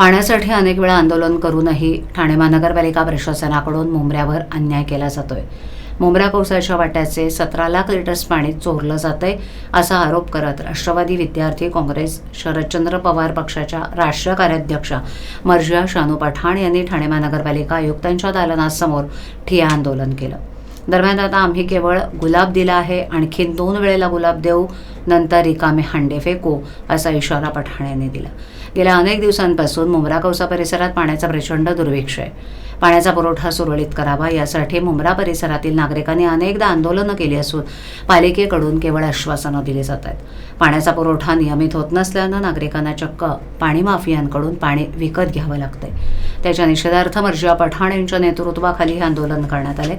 पाण्यासाठी अनेक वेळा आंदोलन करूनही ठाणे महानगरपालिका प्रशासनाकडून मुंबऱ्यावर अन्याय केला जातोय. मुंबरा पावसाच्या वाट्याचे सतरा लाख लिटर्स पाणी चोरलं जातंय असा आरोप करत राष्ट्रवादी विद्यार्थी काँग्रेस शरदचंद्र पवार पक्षाच्या राष्ट्रीय कार्याध्यक्षा मर्जिया शानू पठाण यांनी ठाणे महानगरपालिका आयुक्तांच्या दालनासमोर ठिय्या आंदोलन केलं. दरम्यान आता आम्ही केवळ गुलाब दिला आहे. आणखीन दोन वेळेला गुलाब देऊ नंतर रिकामे हांडे फेकू असा इशारा पठाण यांनी दिला. गेल्या अनेक दिवसांपासून मुंब्रा कौसा परिसरात पाण्याचा प्रचंड दुर्भिक्ष आहे पाण्याचा पुरवठा सुरळीत करावा यासाठी मुंब्रा परिसरातील नागरिकांनी अनेकदा आंदोलनं केली असून पालिकेकडून केवळ आश्वासनं दिली जात आहेत. पाण्याचा पुरवठा नियमित होत नसल्यानं नागरिकांना चक्क पाणी माफियांकडून पाणी विकत घ्यावं लागतंय. त्याच्या निषेधार्थ मर्जिया पठाण यांच्या नेतृत्वाखाली हे आंदोलन करण्यात आले.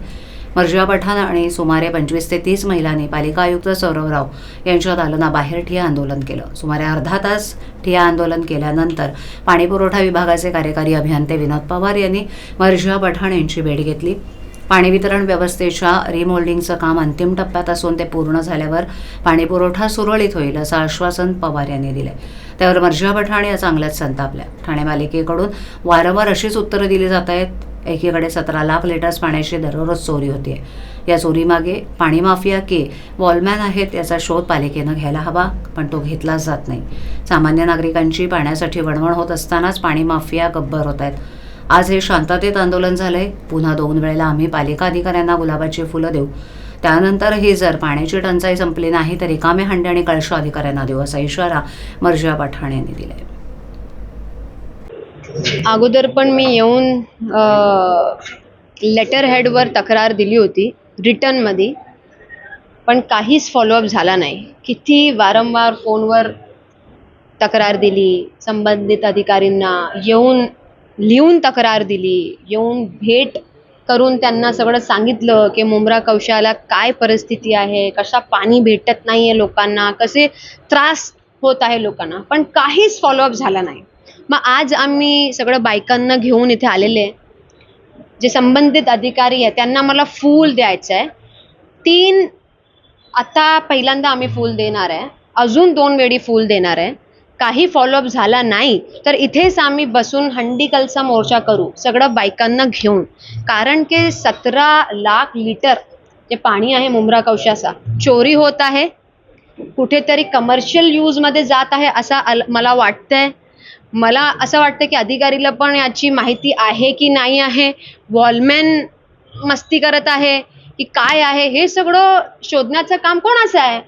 मर्जिया पठाण आणि सुमारे पंचवीस ते तीस महिलांनी पालिका आयुक्त सौरवराव यांच्या दालनाबाहेर ठिया आंदोलन केलं. सुमारे अर्धा तास ठिया आंदोलन केल्यानंतर पाणीपुरवठा विभागाचे कार्यकारी अभियंते विनोद पवार यांनी मर्जिया पठाण यांची भेट घेतली. पाणी वितरण व्यवस्थेच्या रिमोल्डिंगचं काम अंतिम टप्प्यात असून ते पूर्ण झाल्यावर पाणीपुरवठा सुरळीत होईल असं आश्वासन पवार यांनी दिले त्यावर मर्जिया पठाण या चांगल्याच संतापल्या. ठाणे पालिकेकडून वारंवार अशीच उत्तरं दिली जात आहेत. एकीकडे सतरा लाख लिटर्स पाण्याची दररोज चोरी होते या चोरीमागे पाणी माफिया के वॉलमॅन आहेत याचा शोध पालिकेनं घ्यायला हवा पण तो घेतलाच जात नाही. सामान्य नागरिकांची पाण्यासाठी वणवण होत असतानाच पाणी माफिया गब्बर होत आहेत. आज हे शांततेत आंदोलन झालंय. पुन्हा दोन वेळेला आम्ही पालिका अधिकाऱ्यांना गुलाबाची फुलं देऊ. त्यानंतरही जर पाण्याची टंचाई संपली नाही तर रिकामे हंडे आणि कळशा अधिकाऱ्यांना देऊ असा इशारा मर्जिया पठाण यांनी दिलाय अगोदर पण मी येऊन लेटर हेडवर तक्रार दिली होती रिटर्नमध्ये. पण काहीच फॉलोअप झाला नाही. किती वारंवार फोनवर तक्रार दिली संबंधित अधिकारींना येऊन लिहून तक्रार दिली येऊन भेट करून त्यांना सगळं सांगितलं की मुंब्रा कवशाला काय परिस्थिती आहे कशा पाणी भेटत नाही आहे लोकांना कसे त्रास होत आहे लोकांना. पण काहीच फॉलोअप झाला नाही. मग आज आम्ही सगळं बायकांना घेऊन इथे आलेले आहे. जे संबंधित अधिकारी आहे त्यांना मला फूल द्यायचं आहे. तीन आता पहिल्यांदा आम्ही फूल देणार आहे. अजून दोन वेळी फूल देणार आहे. काही फॉलोअप झाला नाही तर इथेच आम्ही बसून हंडीकलचा मोर्चा करू सगळं बायकांना घेऊन. कारण की सतरा लाख लिटर जे पाणी आहे मुंब्रा कौशाचा चोरी होत आहे. कुठेतरी कमर्शियल यूजमध्ये जात आहे असं अल- मला वाटतंय. मला असं वाटतं की अधिकारीला पण याची माहिती आहे की नाही आहे? वॉलमॅन मस्ती करत आहे की काय आहे? हे सगळं शोधण्याचं काम कोणाचं आहे?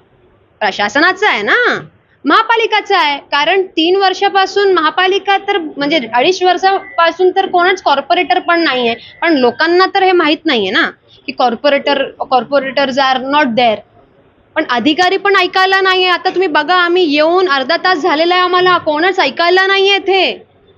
प्रशासनाचं आहे ना? महापालिकाचं आहे. कारण तीन वर्षापासून महापालिका तर म्हणजे अडीच वर्षापासून तर कोणच कॉर्पोरेटर पण नाही आहे पण लोकांना तर हे माहीत नाही आहे ना? की corporator corporators are not there पण अधिकारी पण ऐकायला नाहीये. आता तुम्ही बघा आम्ही येऊन अर्धा तास झालेला आहे आम्हाला. कोणच ऐकायला नाहीये इथे.